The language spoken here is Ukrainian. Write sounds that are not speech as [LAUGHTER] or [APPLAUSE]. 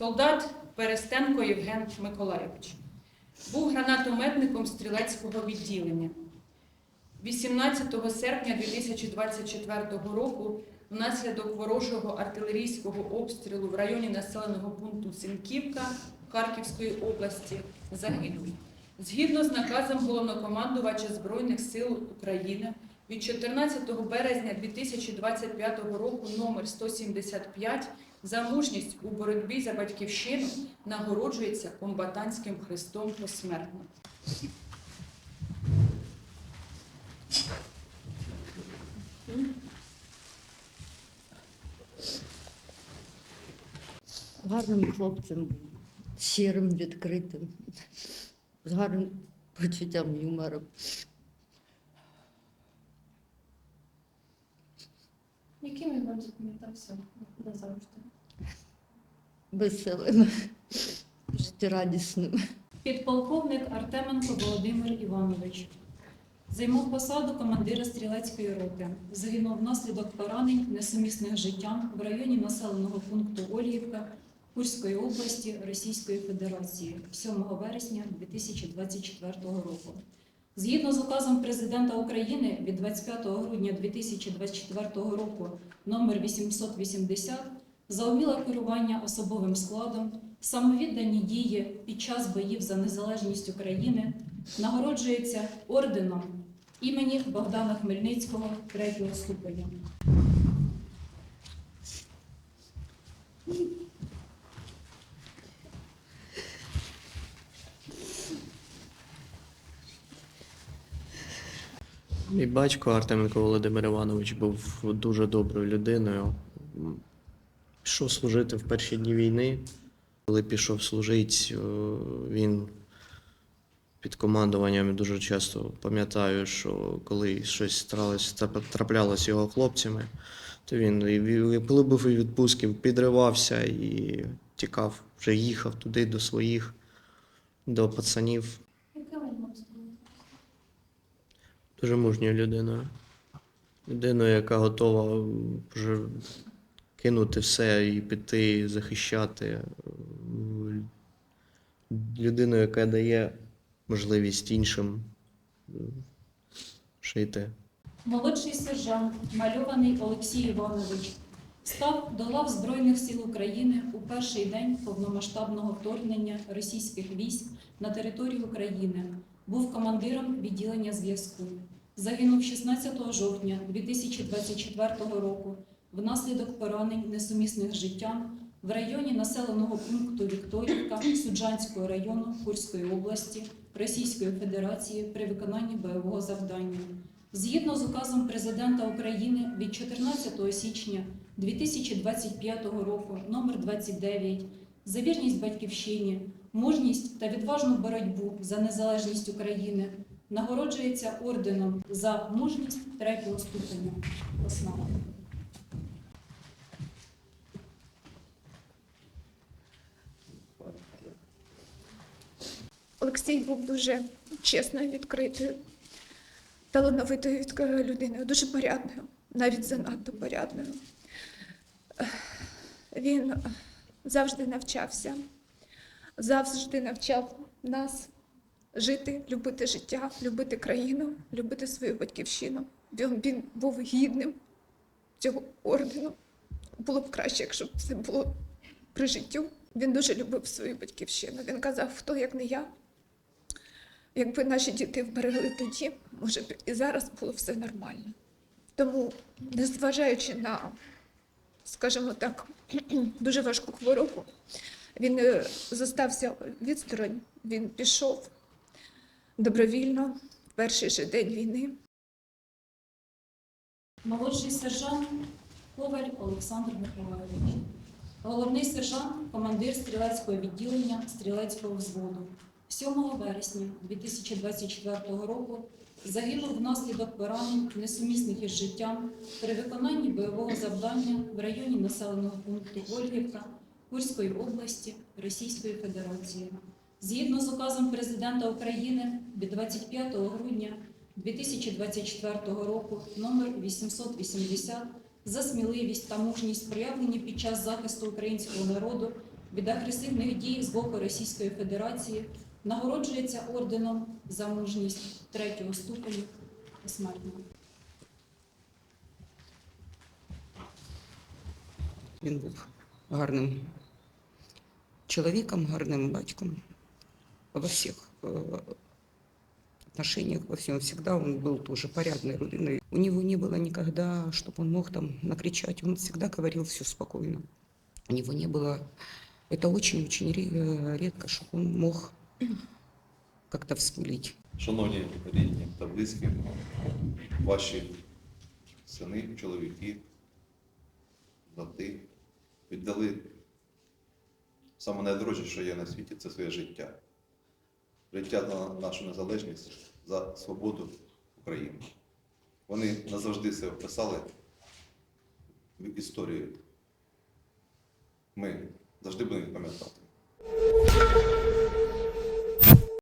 Солдат Перестенко Євген Миколайович. Був гранатометником стрілецького відділення. 18 серпня 2024 року внаслідок ворожого артилерійського обстрілу в районі населеного пункту Синківка Харківської області загинув. Згідно з наказом головнокомандувача Збройних сил України від 14 березня 2025 року номер 175 за мужність у боротьбі за батьківщину нагороджується комбатантським хрестом посмертно. гарним хлопцем, щирим, відкритим, з гарним почуттям юмору. Яким він вам запам'ятався назавжди? Веселим, життєрадісним. Підполковник Артеменко Володимир Іванович займав посаду командира стрілецької роти. Загинув внаслідок поранень, несумісних життям в районі населеного пункту Оліївка Курської області Російської Федерації 7 вересня 2024 року. Згідно з указом президента України від 25 грудня 2024 року номер 880 за уміле керування особовим складом, самовіддані дії під час боїв за незалежність України нагороджується орденом імені Богдана Хмельницького третього ступеня. Мій батько Артеменко Володимир Іванович був дуже доброю людиною. Пішов служити в перші дні війни. Коли пішов служити, е, він під командуванням дуже часто пам'ятаю, що коли щось тралось- трап- траплялось з його хлопцями, то він коли був у відпустці, підривався і тікав, вже їхав туди до своїх, до пацанів. Яке він вам запам'ятався? Дуже мужньою людиною. Людиною, яка готова вже кинути все і піти захищати. Людиною, яка дає можливість іншим е, жити. Молодший сержант, мальований Олексій Іванович, став до лав Збройних сил України у перший день повномасштабного вторгнення російських військ на територію України. Був командиром відділення зв'язку. Загинув 16 жовтня 2024 року внаслідок поранень, несумісних життям в районі населеного пункту Вікторівка Суджанського району Курської області Російської Федерації при виконанні бойового завдання. Згідно з указом президента України від 14 січня 2025 року номер 29 за вірність батьківщині, мужність та відважну боротьбу за незалежність України нагороджується орденом за мужність третього ступеня. Основа. Олексій був дуже чесною, відкритою, талановитою людиною, дуже порядною, навіть занадто порядною. Він завжди навчався, завжди навчав нас жити, любити життя, любити країну, любити свою батьківщину. Він, був гідним цього ордену. Було б краще, якщо б це було при життю. Він дуже любив свою батьківщину. Він казав, хто як не я. Якби наші діти вберегли тоді, може б і зараз було все нормально. Тому, незважаючи на, скажімо так, [CLEARS THROAT] дуже важку хворобу, він е, зостався відсторонь, він пішов добровільно в перший же день війни. Молодший сержант Коваль Олександр Миколайович. Головний сержант, командир стрілецького відділення стрілецького взводу. 7 вересня 2024 року загинув внаслідок поранень, несумісних із життям при виконанні бойового завдання в районі населеного пункту Ольгівка Курської області Російської Федерації. Згідно з указом президента України від 25 грудня 2024 року номер 880 за сміливість та мужність проявлені під час захисту українського народу від агресивних дій з боку Російської Федерації, нагороджується орденом за мужність третього ступеню посмертно. Він був гарним чоловіком, гарним батьком во всіх е, отношениях, во всем всегда он был тоже порядной людиной. У него не было никогда, чтобы он мог там накричать. Он всегда говорил все спокойно. У него не было... Это очень-очень ре- редко, чтобы он мог как-то вспылить. Шановні рідні та близькі, ваші сини, чоловіки, брати віддали саме найдорожче, що є на світі, це своє життя. Життя за нашу незалежність, за свободу України. Вони назавжди це вписали в історію. Ми завжди будемо пам'ятати.